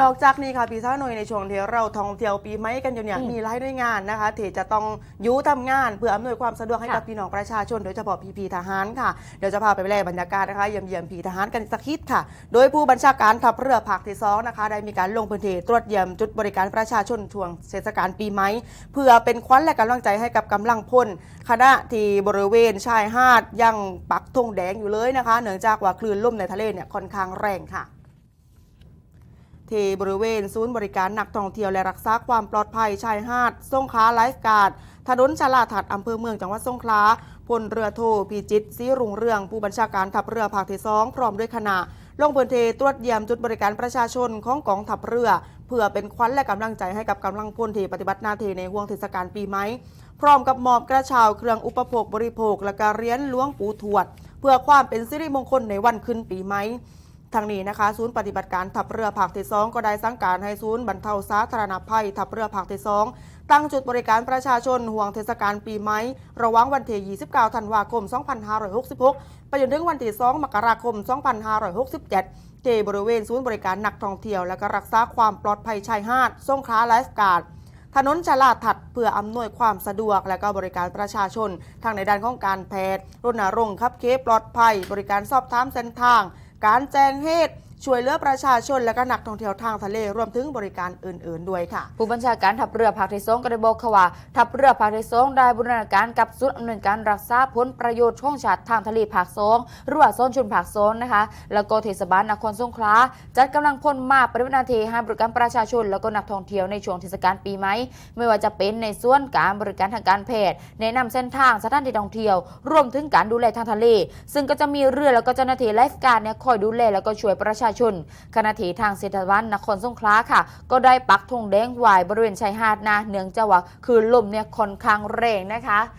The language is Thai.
นอกจากนี้ค่ะพี่ท้าหน่วยในช่วงที่เราท่องเที่ยวปีใหม่กันอยู่เนี่ยอืมมีหลายหน่วยงานนะคะที่จะต้องอยุทำงานเพื่ออำนวยความสะดวกให้กับค่ะพี่น้องประชาชน โดยเฉพาะพี่พีทหารค่ะเดี๋ยวจะพาไปแลบรรยากาศนะคะเยี่ยมเยี่ยมพี่ทหารกันสักคิดค่ะ โดยผู้บัญชาการทัพเรือภาคที่สองนะคะได้มีการลงพื้นที่ตรวจเยี่ยมจุดบริการประชาชนช่วงเทศกาลปีใหม่เพื่อเป็นขวัญและกำลังใจให้กับกำลังพลคณะที่บริเวณชายหาดยังปักธงแดงอยู่เลยนะคะ เนื่องจากว่าคลื่นลมในทะเลเนี่ยค่อนข้างแรงค่ะ ที่บริเวณศูนย์บริการนักท่องเที่ยวและรักษาความปลอดภัยชายหาดสงขลาไลฟ์การ์ดถนนชลาถัดอำเภอเมืองจังหวัดสงขลาพลเรือโทพีจิตรศรีรุ่งเรือง ผู้บัญชาการทัพเรือภาคที่สองพร้อมด้วยคณะลงพื้นที่ตรวจเยี่ยมจุดบริการประชาชนของกองทัพเรือ เพื่อเป็นขวัญและกำลังใจให้กับกำลังพลที่ปฏิบัติหน้าที่ในห่วงเทศกาลปีใหม่พร้อมกับมอบกระเช้าเครื่องอุปโภคบริโภค และการเรียนหล้วงปู่ทวด เพื่อความเป็นสิริมงคลในวันขึ้นปีใหม่ ทางนี้นะคะศูนย์ปฏิบัติการทัพเรือภาคที่สองก็ได้สั่งการให้ศูนย์บรรเทาสาธารณภัยทัพเรือภาคที่สองตั้งจุดบริการประชาชนห่วงเทศกาลปีใหม่ระหว่างวันที่29ธันวาคม 2566 ไปจนถึงวันที่2มกราคม 2567ที่บริเวณศูนย์บริการนักท่องเที่ยว และก็รักษาความปลอดภัยชายหาดสงขลาไลฟ์การ์ดถนนชลาดถัดเพื่ออำนวยความสะดวกและก็บริการประชาชน ทางในด้านของการแพทย์รณรงค์ขับเคปลอดภัย บริการสอบถามเส้นทาง การแจ้งเหตุ ช่วยเหลือประชาชนและก็นักท่องเที่ยวทางทะเลรวมถึงบริการอื่น ๆ ด้วยค่ะ ผู้บัญชาการทัพเรือภาคที่สองก็ได้บอกค่ะว่าทัพเรือภาคที่สองได้บูรณาการกับศูนย์อำนวยการรักษาผลประโยชน์ช่องชาติทางทะเลภาคสองหรือว่าโซนชุนภาคสองนะคะ แล้วก็เทศบาลนครสงขลาจัดกำลังพลมาปฏิบัติหน้าที่ให้บริการประชาชน แล้วก็นักท่องเที่ยวในช่วงเทศกาลปีใหม่ไม่ว่าจะเป็นในส่วนการบริการทางการแพทย์แนะนำเส้นทางสถานที่ท่องเที่ยว รวมถึงการดูแลทางทะเล ซึ่งก็จะมีเรือแล้วก็เจ้าหน้าที่ไลฟ์การ์ดเนี่ยคอยดูแลแล้วก็ช่วยประชาชนขณะที่ทางเศรษฐวัลนครสงขลาค่ะ ก็ได้ปักธงแดงไว้บริเวณชายหาดนะเนื่องจากว่าคือลมเนี่ยค่อนข้างแรงนะคะ